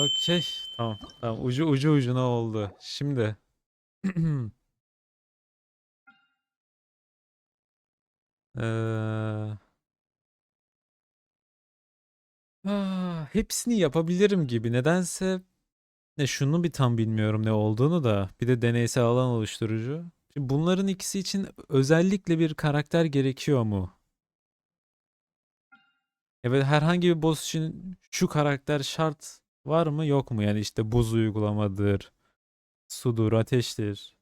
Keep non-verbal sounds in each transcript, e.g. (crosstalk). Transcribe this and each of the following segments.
Okey. Tamam. Tamam. Ucu ucu ucuna oldu. Şimdi. (clears throat) Eee Ah, hepsini yapabilirim gibi. Nedense ne şunu bir tam bilmiyorum ne olduğunu da. Bir de deneysel alan oluşturucu. Şimdi bunların ikisi için özellikle bir karakter gerekiyor mu? Evet herhangi bir boss için şu karakter şart var mı yok mu? Yani işte buz uygulamadır, sudur, ateştir.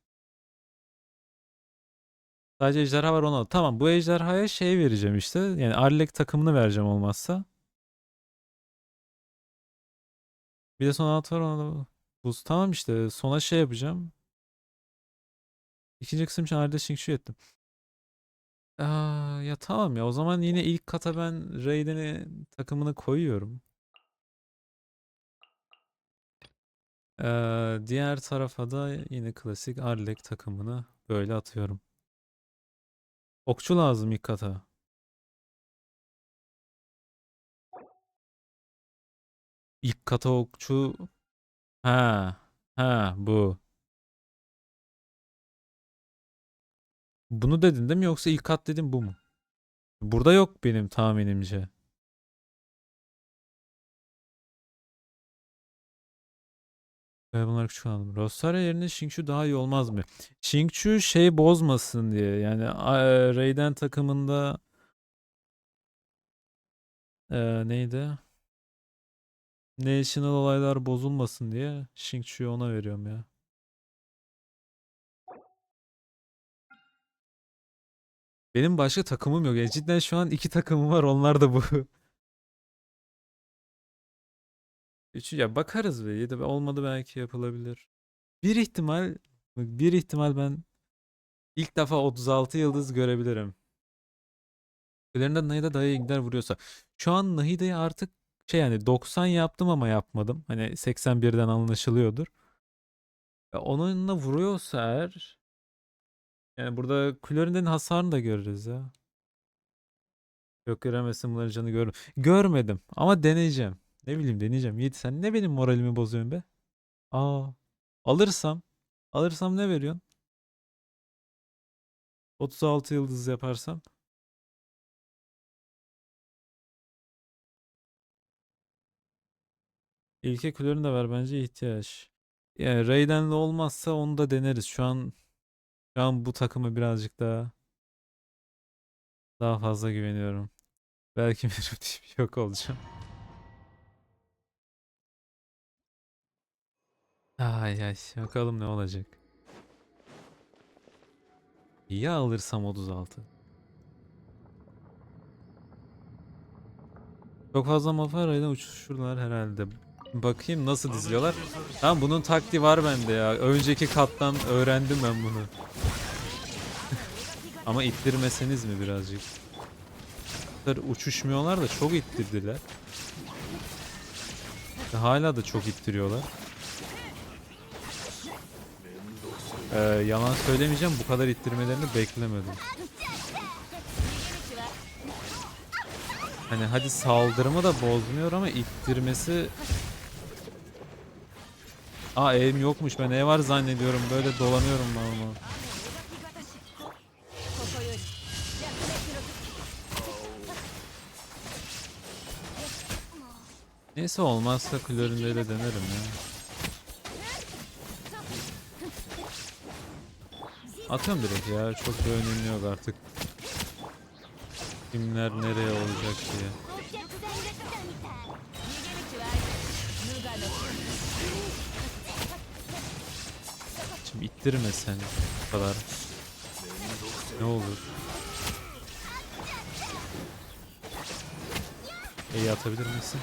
Sadece ejderha var ona. Tamam bu ejderhaya şey vereceğim işte. Yani Arlek takımını vereceğim olmazsa. Bir de son alt var ona buz. Tamam işte sona şey yapacağım. İkinci kısım için Arda Şinkşu ettim. Aa, ya tamam ya o zaman yine ilk kata ben Raiden'i takımını koyuyorum. Ee, diğer tarafa da yine klasik Arlek takımını böyle atıyorum. Okçu lazım ilk kata. İlk kata okçu. Ha, ha bu. Bunu dedin değil mi yoksa ilk kat dedim bu mu? Burada yok benim tahminimce. Ve bunları küçük aldım. Rosaria yerine Xingqiu daha iyi olmaz mı? Xingqiu şey bozmasın diye. Yani a- Raiden takımında Ee, neydi? National olaylar bozulmasın diye Xingqiu'yu ona veriyorum ya. Benim başka takımım yok. Yani cidden şu an iki takımım var. Onlar da bu. (laughs) Üçü ya bakarız be. Ya da olmadı belki yapılabilir. Bir ihtimal bir ihtimal ben ilk defa 36 yıldız görebilirim. Üzerinde Nahida dayıya gider vuruyorsa. Şu an Nahida'yı artık şey yani 90 yaptım ama yapmadım. Hani 81'den anlaşılıyordur. Ya onunla vuruyorsa eğer yani burada Kulörin'den hasarını da görürüz ya. Yok göremezsin bunların canı görürüm. Görmedim ama deneyeceğim. Ne bileyim deneyeceğim. Yiğit sen ne benim moralimi bozuyorsun be? Aa alırsam alırsam ne veriyorsun? 36 yıldız yaparsam. İlke Kulör'ünü de ver bence ihtiyaç. Yani Raiden'le olmazsa onu da deneriz. Şu an şu an bu takımı birazcık daha daha fazla güveniyorum. Belki (laughs) bir yok olacağım. Ay ay bakalım ne olacak. Ya alırsam 36. Çok fazla mafarayla uçuşurlar herhalde. Bakayım nasıl diziyorlar. Tamam bunun taktiği var bende ya. Önceki kattan öğrendim ben bunu. (laughs) Ama ittirmeseniz mi birazcık? Uçuşmuyorlar da çok ittirdiler. Hala da çok ittiriyorlar. Ee, yalan söylemeyeceğim bu kadar ittirmelerini beklemedim. Hani hadi saldırımı da bozmuyor ama ittirmesi... Aa eğim yokmuş ben E var zannediyorum böyle dolanıyorum normal. Neyse olmazsa kloründeyle denerim ya. Atıyorum direkt ya çok da önemi yok artık. Kimler nereye olacak diye. Şimdi ittirme sen bu kadar. Ne olur. İyi atabilir misin?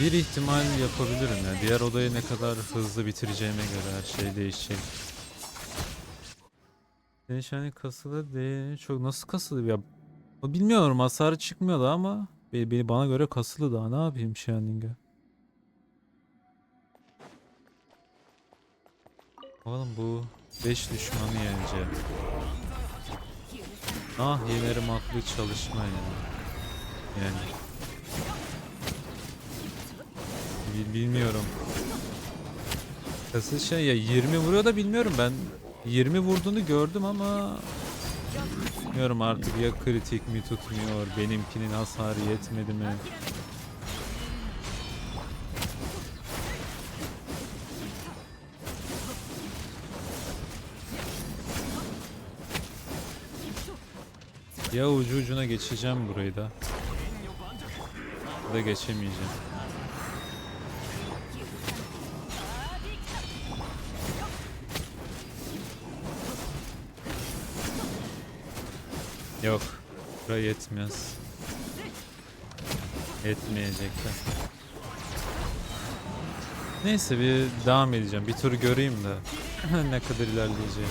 Bir ihtimal yapabilirim ya. Diğer odayı ne kadar hızlı bitireceğime göre her şey değişecek. Denişhane kasılı değil. Çok nasıl kasılı ya? Bilmiyorum hasarı çıkmıyordu ama be- be- bana göre kasılı daha ne yapayım Shininga? Oğlum bu 5 düşmanı yenecek. Ah yenerim aklı çalışma ya. Yani. Bil- bilmiyorum. Kasıl şey ya 20 vuruyor da bilmiyorum ben 20 vurduğunu gördüm ama bilmiyorum artık ya kritik mi tutmuyor benimkinin hasarı yetmedi mi? Ya ucu ucuna geçeceğim burayı da. Da geçemeyeceğim. Yok. Buraya yetmez. Yetmeyecekler. Neyse bir devam edeceğim. Bir tur göreyim de (clears throat) ne kadar ilerleyeceğim.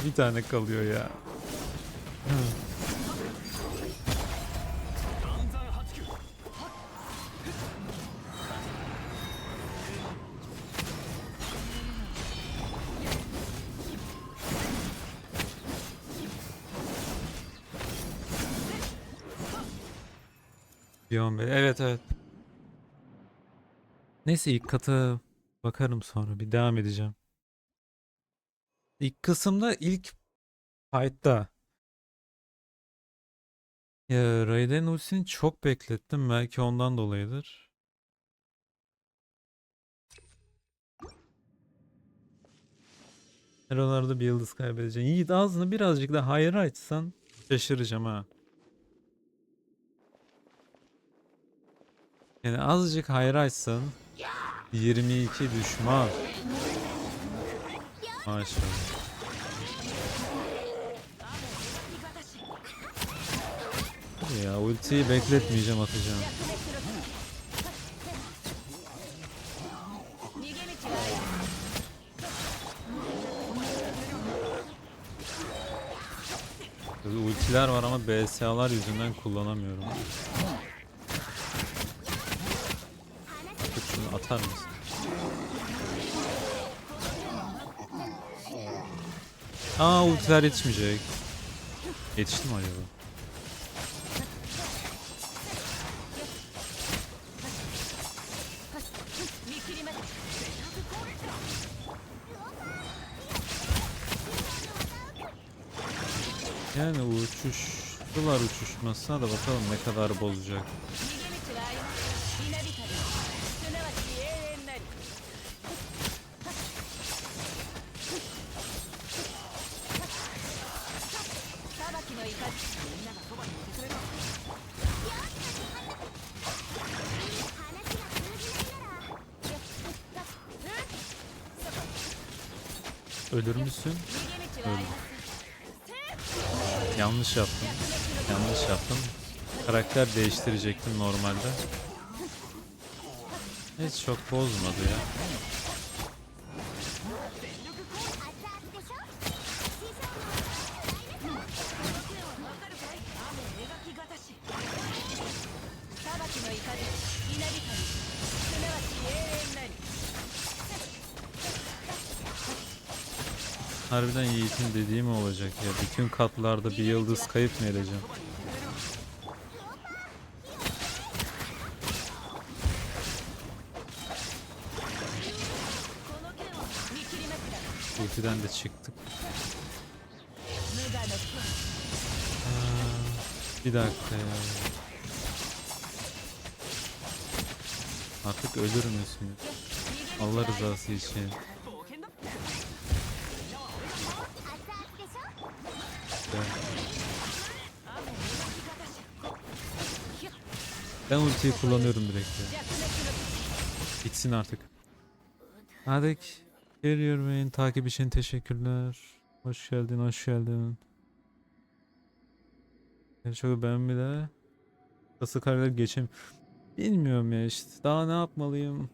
(laughs) bir tane kalıyor ya. Beyond Bey. Evet evet. Neyse ilk katı bakarım sonra. Bir devam edeceğim. İlk kısımda ilk fight'ta ya Raiden ultisini çok beklettim. Belki ondan dolayıdır. Her bir yıldız kaybedeceksin. Yiğit ağzını birazcık da hayır açsan şaşıracağım ha. Yani azıcık hayır açsan 22 düşman. Maşallah. Ya ultiyi bekletmeyeceğim atacağım. Ultiler var ama BSA'lar yüzünden kullanamıyorum. Tut şunu atar mısın? Aa ultiler yetişmeyecek. Yetişti mi acaba? Yani uçuştular uçuşmasına da bakalım ne kadar bozacak. Ölür müsün? Öldüm. Yanlış yaptım. Yanlış yaptım. Karakter değiştirecektim normalde. Hiç çok bozmadı ya. Harbiden Yiğit'in dediği mi olacak ya? Bütün katlarda bir yıldız kayıp mı edeceğim? Ultiden de çıktık. Aa, bir dakika ya. Artık ölür müsün? Allah rızası için. Ben, ben ultiyi kullanıyorum direkt ya. Bitsin artık. Hadi Carrier Main takip için teşekkürler. Hoş geldin, hoş geldin. Ya çok ben bile kası kararlar geçem. Bilmiyorum ya işte. Daha ne yapmalıyım?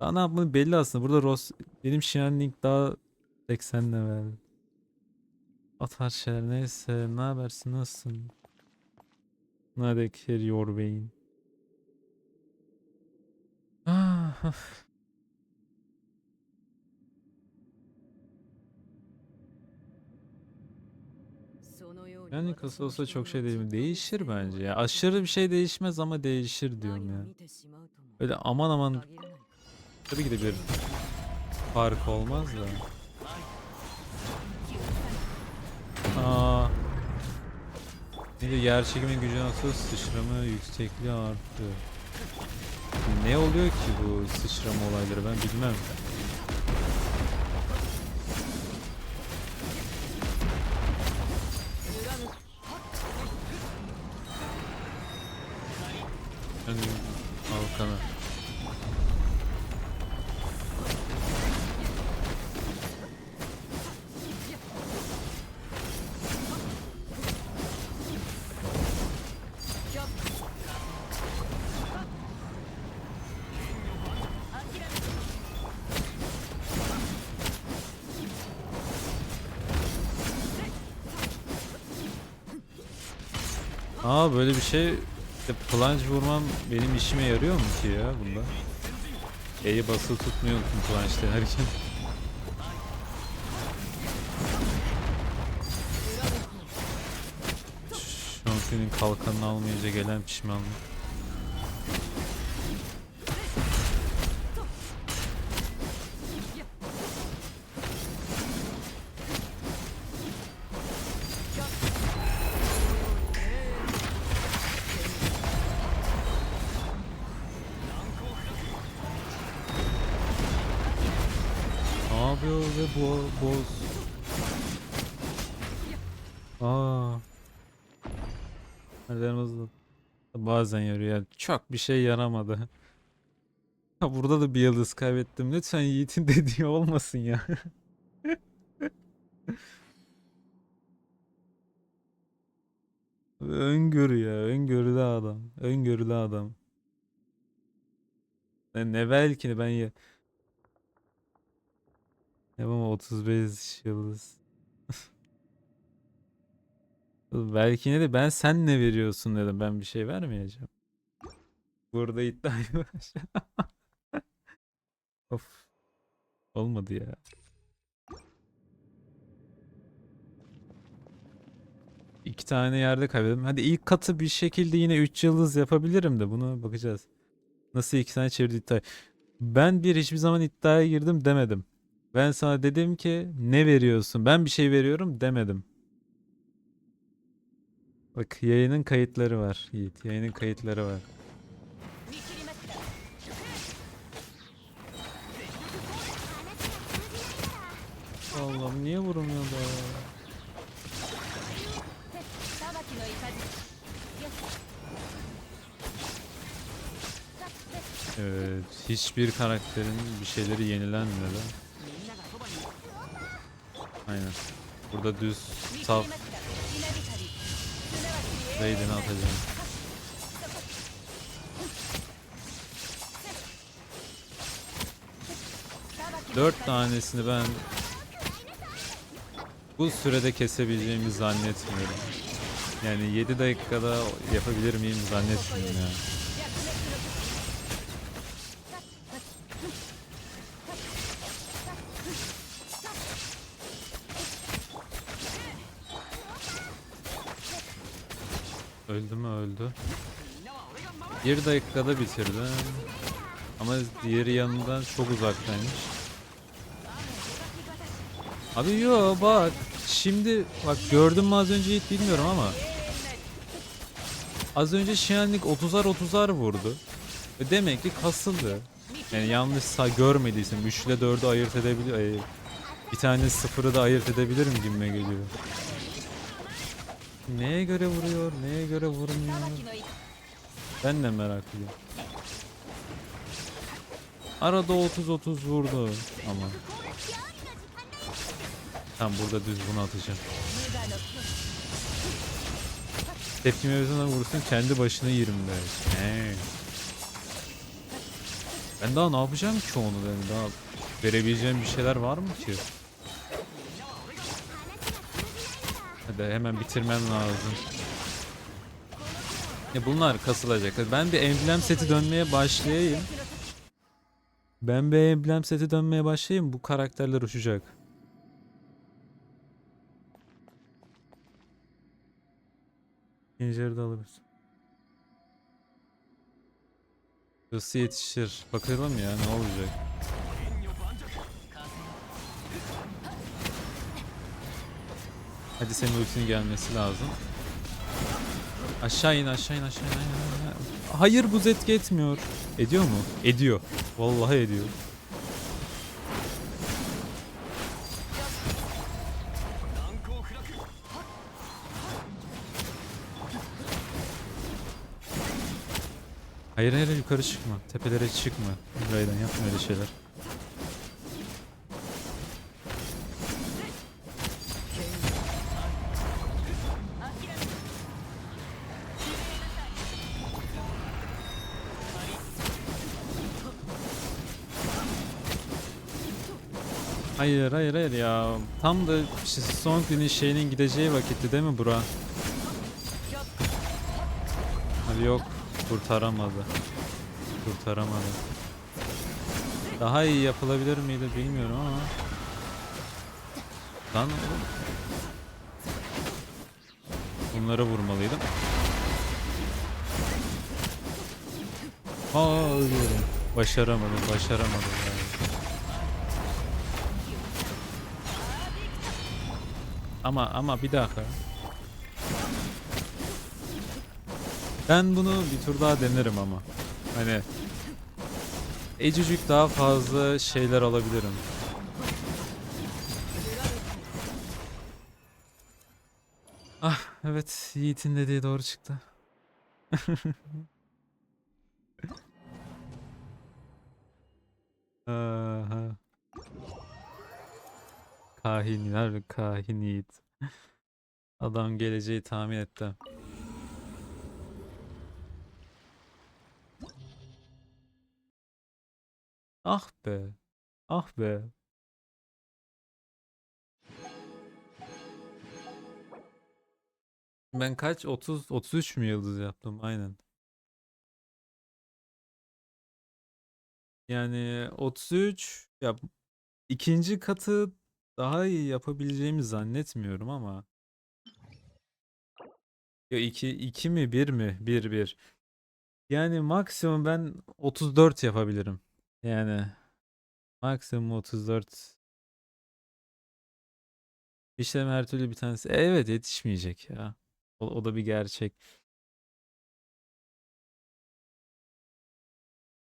Daha ne yapmalıyım belli aslında. Burada Ross benim Shian Link daha 80 level. O tarz şeyler neyse. Ne habersin? Nasılsın? Hadi carry your vein. Ah, yani kasa olsa çok şey değil? Değişir bence ya. Aşırı bir şey değişmez ama değişir diyorum ya. Öyle aman aman tabii ki de bir fark olmaz da. Aa. Ne diyor? Yer çekimi gücü nasıl sıçrama yüksekliği arttı. Ne oluyor ki bu sıçrama olayları ben bilmem. Ön Aa böyle bir şey plunge vurmam benim işime yarıyor mu ki ya bunda? E'yi basılı tutmuyor unuttum plunge denerken. Şampiyonun kalkanını almayınca gelen pişmanlık. Bu boz? Aa. Nereden? Bazen yarıyor. Yani çok bir şey yaramadı. (laughs) Ha, burada da bir yıldız kaybettim. Lütfen Yiğit'in (laughs) dediği olmasın ya. (laughs) Öngörü ya. Öngörülü adam. Öngörülü adam. Ne, ne belki ben ya. Yapamam 35 yıldız. (laughs) Belki ne de ben sen ne veriyorsun dedim. Ben bir şey vermeyeceğim. Burada iddiayı (laughs) var. of. Olmadı ya. İki tane yerde kaybettim. Hadi ilk katı bir şekilde yine 3 yıldız yapabilirim de bunu bakacağız. Nasıl iki tane çevirdi iddia. Ben bir hiçbir zaman iddiaya girdim demedim. Ben sana dedim ki ne veriyorsun? Ben bir şey veriyorum demedim. Bak yayının kayıtları var Yiğit. Yayının kayıtları var. Allah'ım niye vurmuyor da? Evet, hiçbir karakterin bir şeyleri yenilenmedi. Aynen. Burada düz saf Raiden'i atacağım. Dört tanesini ben bu sürede kesebileceğimi zannetmiyorum. Yani 7 dakikada yapabilir miyim zannetmiyorum ya. Öldü mü öldü. Bir dakikada bitirdim. Ama diğeri yanından çok uzaktaymış. Abi yo bak. Şimdi bak gördüm mü az önce hiç bilmiyorum ama. Az önce Şenlik 30'ar 30'ar vurdu. Ve demek ki kasıldı. Yani yanlış sağ görmediysem 3 ile 4'ü ayırt edebiliyor. Ay, Bir tane 0'ı da ayırt edebilirim gibime geliyor. Neye göre vuruyor, neye göre vurmuyor? Ben de meraklıyım. Arada 30-30 vurdu ama. Tam burada düz bunu atacağım. Tepkime yüzünden vurursun kendi başına 25. He. Ben daha ne yapacağım ki onu ben daha verebileceğim bir şeyler var mı ki? Hadi hemen bitirmen lazım. Ya bunlar kasılacak. Ben bir emblem seti dönmeye başlayayım. Ben bir emblem seti dönmeye başlayayım. Bu karakterler uçacak. İkinci yarıda alırız. Hızlı yetişir. Bakalım ya ne olacak. Hadi senin ultinin gelmesi lazım. Aşağı in aşağı in aşağı in. Hayır bu etki etmiyor. Ediyor mu? Ediyor. Vallahi ediyor. Hayır hayır yukarı çıkma. Tepelere çıkma. Raydan yapma öyle şeyler. Hayır hayır hayır ya. Tam da işte son günün şeyinin gideceği vakitti değil mi bura? Abi yok kurtaramadı. Kurtaramadı. Daha iyi yapılabilir miydi bilmiyorum ama. Lan oğlum. Bunları vurmalıydım. Aa. Başaramadım, başaramadım yani. Ama ama bir dakika. Ben bunu bir tur daha denerim ama. Hani Ecücük daha fazla şeyler alabilirim. Ah evet Yiğit'in dediği doğru çıktı. (laughs) Aha. Kahinler ve kahin Yiğit. Adam geleceği tahmin etti. Ah be. Ah be. Ben kaç 30 33 mü yıldız yaptım aynen. Yani 33 ya ikinci katı daha iyi yapabileceğimi zannetmiyorum ama. Ya 2 2 mi 1 mi? 1 1. Yani maksimum ben 34 yapabilirim. Yani maksimum 34. İşlem her türlü bir tanesi. E, Evet yetişmeyecek ya. O, o da bir gerçek.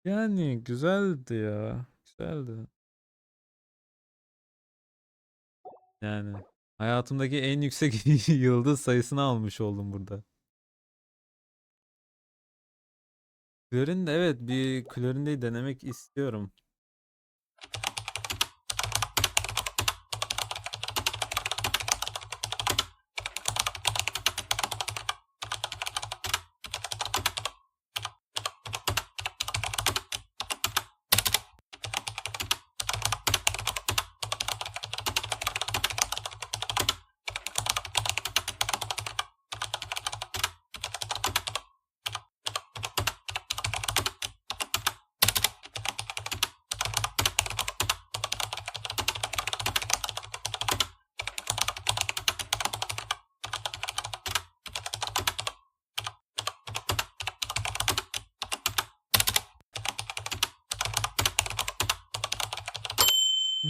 Yani güzeldi ya. Güzeldi. Yani hayatımdaki en yüksek (laughs) yıldız sayısını almış oldum burada. Klorin evet bir Klorin'deyi denemek istiyorum.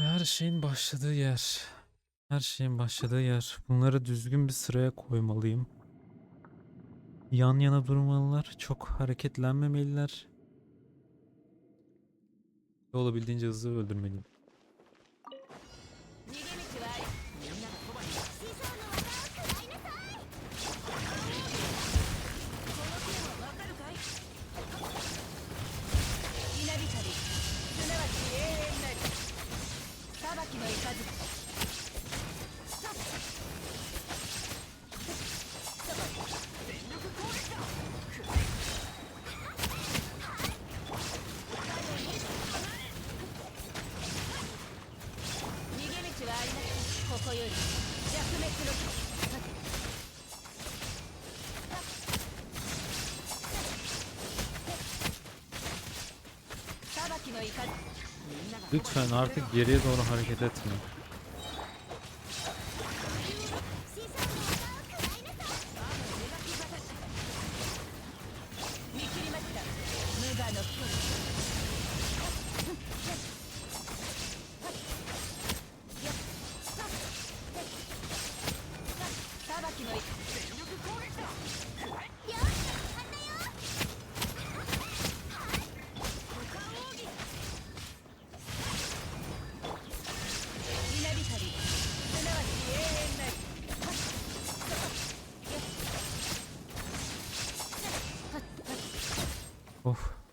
Ve her şeyin başladığı yer. Her şeyin başladığı yer. Bunları düzgün bir sıraya koymalıyım. Yan yana durmalılar. Çok hareketlenmemeliler. Ve Olabildiğince hızlı öldürmeliyim. Lütfen artık geriye doğru hareket etme.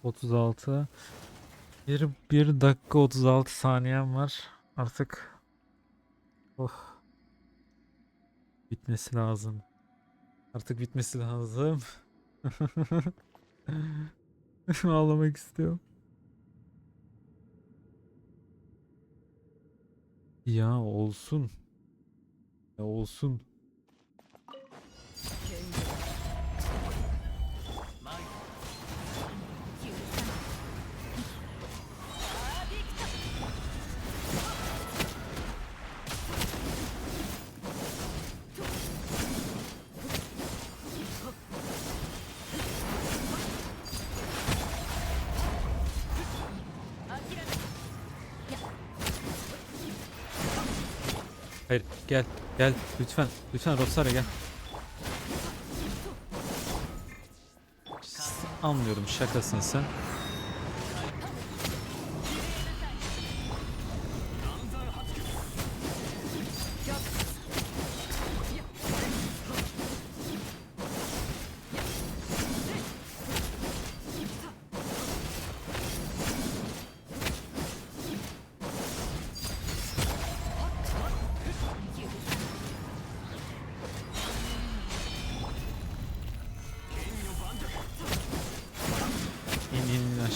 36. Bir, bir dakika 36 saniyem var. Artık of bitmesi lazım. Artık bitmesi lazım. (laughs) Ağlamak istiyorum. Ya olsun. Ya olsun. Gel gel lütfen lütfen Rosario gel. Anlıyorum şakasın sen.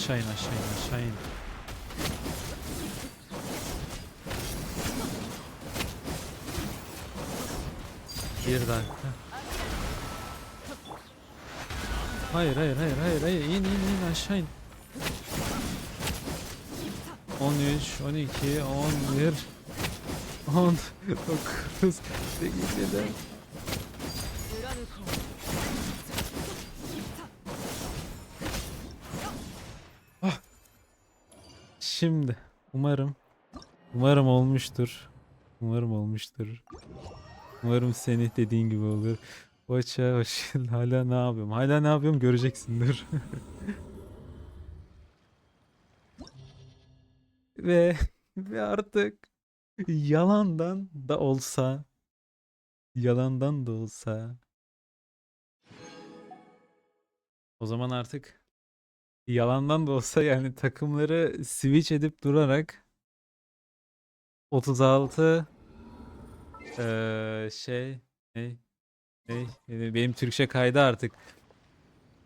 aşağı in aşağı in aşağı in. Bir dakika. Hayır hayır hayır hayır hayır in in in aşağı in. 13, 12, 11, 10, 9, 8, 7, Şimdi umarım umarım olmuştur. Umarım olmuştur. Umarım seni dediğin gibi olur. Hoşça hoş. (laughs) Hala ne yapıyorum? Hala ne yapıyorum göreceksindir. (laughs) ve ve artık yalandan da olsa yalandan da olsa o zaman artık yalandan da olsa yani takımları switch edip durarak 36 eee, şey ne? Ne? Benim Türkçe kaydı artık